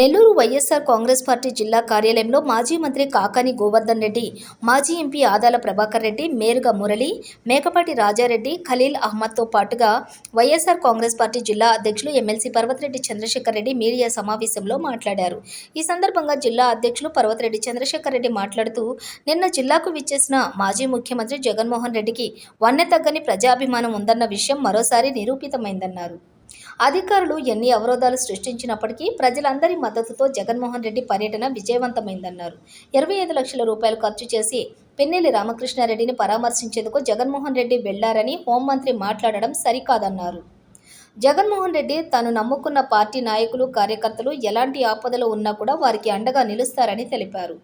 Nellore YSR Congress party జిల్లా కార్యాలయంలో మాజీ మంత్రి కాకాని గోవర్ధన్ రెడ్డి మాజీ ఎంపీ ఆదాల ప్రభాకర్ రెడ్డి మేరుగా మురళి మేకపాటి రాజారెడ్డి ఖలీల్ అహ్మద్తో పాటుగా వైఎస్ఆర్ కాంగ్రెస్ పార్టీ జిల్లా అధ్యక్షులు ఎమ్మెల్సీ పర్వతిరెడ్డి చంద్రశేఖర్ రెడ్డి మీడియా సమావేశంలో మాట్లాడారు. ఈ సందర్భంగా జిల్లా అధ్యక్షులు పర్వతిరెడ్డి చంద్రశేఖర్ రెడ్డి మాట్లాడుతూ నిన్న జిల్లాకు విచ్చేసిన మాజీ ముఖ్యమంత్రి జగన్మోహన్ రెడ్డికి వన్నె తగ్గని ప్రజాభిమానం ఉందన్న విషయం మరోసారి నిరూపితమైందన్నారు. అధికారులు ఎన్ని అవరోధాలు సృష్టించినప్పటికీ ప్రజలందరి మద్దతుతో జగన్మోహన్ రెడ్డి పర్యటన విజయవంతమైందన్నారు. ఇరవై ఐదు లక్షల రూపాయలు ఖర్చు చేసి పిన్నెల్లి రామకృష్ణారెడ్డిని పరామర్శించేందుకు జగన్మోహన్ రెడ్డి వెళ్ళారని హోంమంత్రి మాట్లాడడం సరికాదన్నారు. జగన్మోహన్ రెడ్డి తాను నమ్ముకున్న పార్టీ నాయకులు కార్యకర్తలు ఎలాంటి ఆపదలో ఉన్నా కూడా వారికి అండగా నిలుస్తారని తెలిపారు.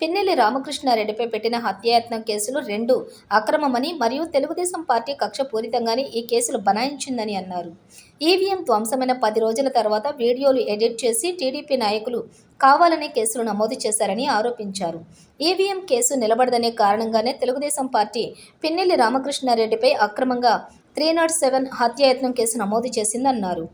పిన్నెల్లి రామకృష్ణారెడ్డిపై పెట్టిన హత్యాయత్నం కేసులు రెండు అక్రమమని మరియు తెలుగుదేశం పార్టీ కక్షపూరితంగానే ఈ కేసులు బనాయించిందని అన్నారు. ఈవీఎం ధ్వంసమైన పది రోజుల తర్వాత వీడియోలు ఎడిట్ చేసి టీడీపీ నాయకులు కావాలనే కేసులు నమోదు చేశారని ఆరోపించారు. ఈవీఎం కేసు నిలబడదనే కారణంగానే తెలుగుదేశం పార్టీ పిన్నెల్లి రామకృష్ణారెడ్డిపై అక్రమంగా త్రీ నాట్ సెవెన్ హత్యాయత్నం కేసు నమోదు చేసిందన్నారు.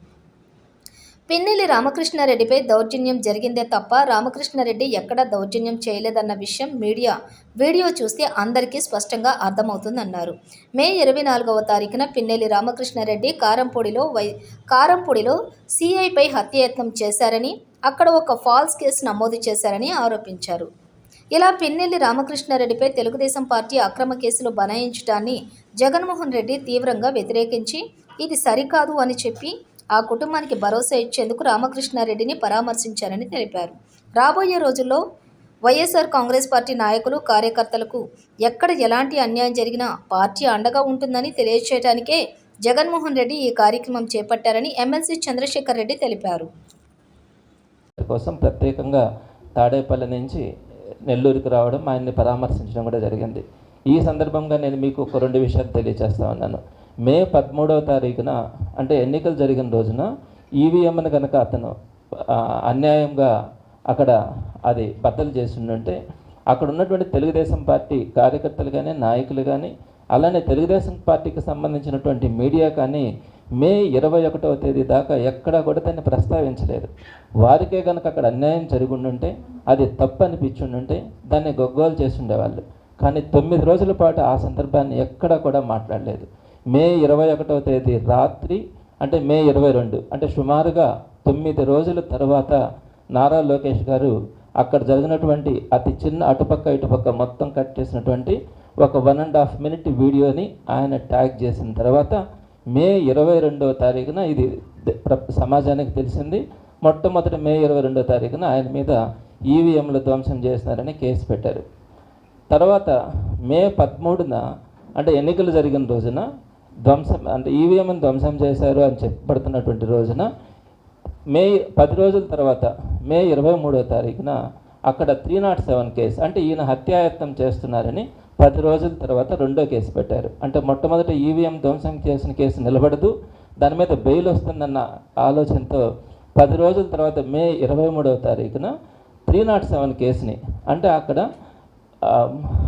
పిన్నెల్లి రామకృష్ణారెడ్డిపై దౌర్జన్యం జరిగిందే తప్ప రామకృష్ణారెడ్డి ఎక్కడా దౌర్జన్యం చేయలేదన్న విషయం మీడియా వీడియో చూస్తే అందరికీ స్పష్టంగా అర్థమవుతుందన్నారు. మే ఇరవై నాలుగవ తారీఖున పిన్నెల్లి రామకృష్ణారెడ్డి కారంపూడిలో వై కారంపూడిలో సిఐపై హత్యాయత్నం చేశారని అక్కడ ఒక ఫాల్స్ కేసు నమోదు చేశారని ఆరోపించారు. ఇలా పిన్నెల్లి రామకృష్ణారెడ్డిపై తెలుగుదేశం పార్టీ అక్రమ కేసులు బనాయించడాన్ని జగన్మోహన్ రెడ్డి తీవ్రంగా వ్యతిరేకించి ఇది సరికాదు అని చెప్పి ఆ కుటుంబానికి భరోసా ఇచ్చేందుకు రామకృష్ణారెడ్డిని పరామర్శించారని తెలిపారు. రాబోయే రోజుల్లో వైఎస్ఆర్ కాంగ్రెస్ పార్టీ నాయకులు కార్యకర్తలకు ఎక్కడ ఎలాంటి అన్యాయం జరిగినా పార్టీ అండగా ఉంటుందని తెలియజేయడానికే జగన్మోహన్ రెడ్డి ఈ కార్యక్రమం చేపట్టారని ఎమ్మెల్సీ చంద్రశేఖర్ రెడ్డి తెలిపారు. కోసం ప్రత్యేకంగా తాడేపల్లి నుంచి నెల్లూరుకి రావడం ఆయన్ని పరామర్శించడం కూడా జరిగింది. ఈ సందర్భంగా నేను మీకు ఒక రెండు విషయాలు తెలియజేస్తా ఉన్నాను. మే పదమూడవ తారీఖున అంటే ఎన్నికలు జరిగిన రోజున ఈవీఎంను కనుక అతను అన్యాయంగా అక్కడ అది బద్దలు చేస్తుంటే అక్కడ ఉన్నటువంటి తెలుగుదేశం పార్టీ కార్యకర్తలు కానీ నాయకులు కానీ అలానే తెలుగుదేశం పార్టీకి సంబంధించినటువంటి మీడియా కానీ మే ఇరవై ఒకటవ తేదీ దాకా ఎక్కడా కూడా దాన్ని ప్రస్తావించలేదు. వారికే కనుక అక్కడ అన్యాయం జరిగి అది తప్పు అనిపించుండుంటే దాన్ని గొగ్గోలు చేసిండేవాళ్ళు కానీ తొమ్మిది రోజుల పాటు ఆ సందర్భాన్ని ఎక్కడా కూడా మాట్లాడలేదు. మే ఇరవై ఒకటవ తేదీ రాత్రి అంటే మే ఇరవై రెండు అంటే సుమారుగా తొమ్మిది రోజుల తర్వాత నారా లోకేష్ గారు అక్కడ జరిగినటువంటి అతి చిన్న అటుపక్క ఇటుపక్క మొత్తం కట్ చేసినటువంటి ఒక వన్ అండ్ హాఫ్ మినిట్ వీడియోని ఆయన ట్యాగ్ చేసిన తర్వాత మే ఇరవై రెండవ తారీఖున ఇది ప్ర- సమాజానికి తెలిసింది. మొట్టమొదటి మే ఇరవై రెండవ తారీఖున ఆయన మీద ఈవీఎంలు ధ్వంసం చేసినారని కేసు పెట్టారు. తర్వాత మే పదమూడున అంటే ఎన్నికలు జరిగిన రోజున ధ్వంసం అంటే ఈవీఎంని ధ్వంసం చేశారు అని చెప్పబడుతున్నటువంటి రోజున మే పది రోజుల తర్వాత మే ఇరవై మూడో తారీఖున అక్కడ త్రీ నాట్ సెవెన్ కేసు అంటే ఈయన హత్యాయత్నం చేస్తున్నారని పది రోజుల తర్వాత రెండో కేసు పెట్టారు. అంటే మొట్టమొదట ఈవీఎం ధ్వంసం చేసిన కేసు నిలబడదు. దాని మీద బెయిల్ వస్తుందన్న ఆలోచనతో పది రోజుల తర్వాత మే ఇరవై మూడవ తారీఖున త్రీ నాట్ సెవెన్ కేసుని అంటే అక్కడ ఆ,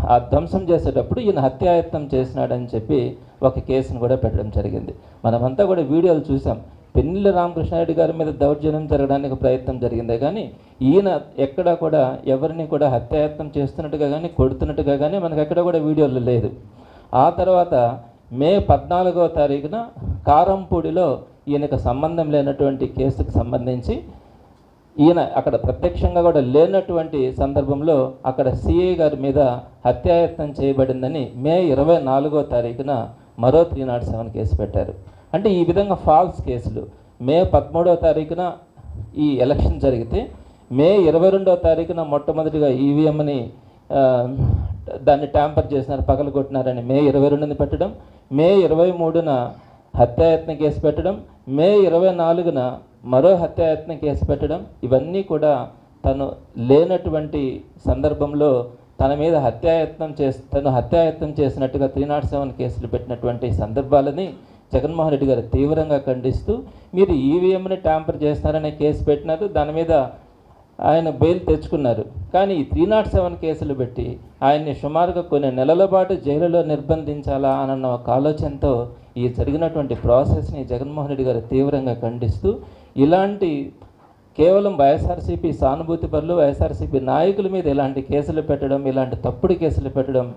ఆ ధ్వంసం చేసేటప్పుడు ఈయన హత్యాయత్నం చేసినాడని చెప్పి ఒక కేసును కూడా పెట్టడం జరిగింది. మనమంతా కూడా వీడియోలు చూసాం. పెన్నెల రామకృష్ణారెడ్డి గారి మీద దౌర్జన్యం జరగడానికి ప్రయత్నం జరిగిందే కానీ ఈయన ఎక్కడా కూడా ఎవరిని కూడా హత్యాయత్నం చేస్తున్నట్టుగా కానీ కొడుతున్నట్టుగా కానీ మనకు ఎక్కడ కూడా వీడియోలు లేదు. ఆ తర్వాత మే పద్నాలుగో తారీఖున కారంపూడిలో ఈయనకు సంబంధం లేనటువంటి కేసుకు సంబంధించి ఈయన అక్కడ ప్రత్యక్షంగా కూడా లేనటువంటి సందర్భంలో అక్కడ సిఐ గారి మీద హత్యాయత్నం చేయబడిందని మే ఇరవై నాలుగో తారీఖున మరో త్రీ నాట్ సెవెన్ కేసు పెట్టారు. అంటే ఈ విధంగా ఫాల్స్ కేసులు మే పదమూడవ తారీఖున ఈ ఎలక్షన్ జరిగితే మే ఇరవై రెండవ తారీఖున మొట్టమొదటిగా ఈవీఎంని దాన్ని ట్యాంపర్ చేసినారు పగలగొట్టినారని. మే ఇరవై రెండుని పెట్టడం మే ఇరవై మూడున హత్యాయత్న కేసు పెట్టడం మే ఇరవై నాలుగున మరో హత్యాయత్న కేసు పెట్టడం ఇవన్నీ కూడా తను లేనటువంటి సందర్భంలో తన మీద హత్యాయత్నం చేసి తను హత్యాయత్నం చేసినట్టుగా త్రీ నాట్ సెవెన్ కేసులు పెట్టినటువంటి సందర్భాలని జగన్మోహన్ రెడ్డి గారు తీవ్రంగా ఖండిస్తూ మీరు ఈవీఎంని ట్యాంపర్ చేస్తారనే కేసు పెట్టినారు దాని మీద ఆయన బెయిల్ తెచ్చుకున్నారు. కానీ ఈ త్రీ నాట్ సెవెన్ కేసులు పెట్టి ఆయన్ని సుమారుగా కొన్ని నెలల పాటు జైలులో నిర్బంధించాలా అన్న ఒక ఆలోచనతో ఈ జరిగినటువంటి ప్రాసెస్ని జగన్మోహన్ రెడ్డి గారు తీవ్రంగా ఖండిస్తూ ఇలాంటి కేవలం వైఎస్ఆర్సీపీ సానుభూతి పరులు వైఎస్ఆర్సీపీ నాయకుల మీద ఇలాంటి కేసులు పెట్టడం ఇలాంటి తప్పుడు కేసులు పెట్టడం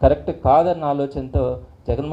కరెక్ట్ కాదన్న ఆలోచనతో జగన్మోహన్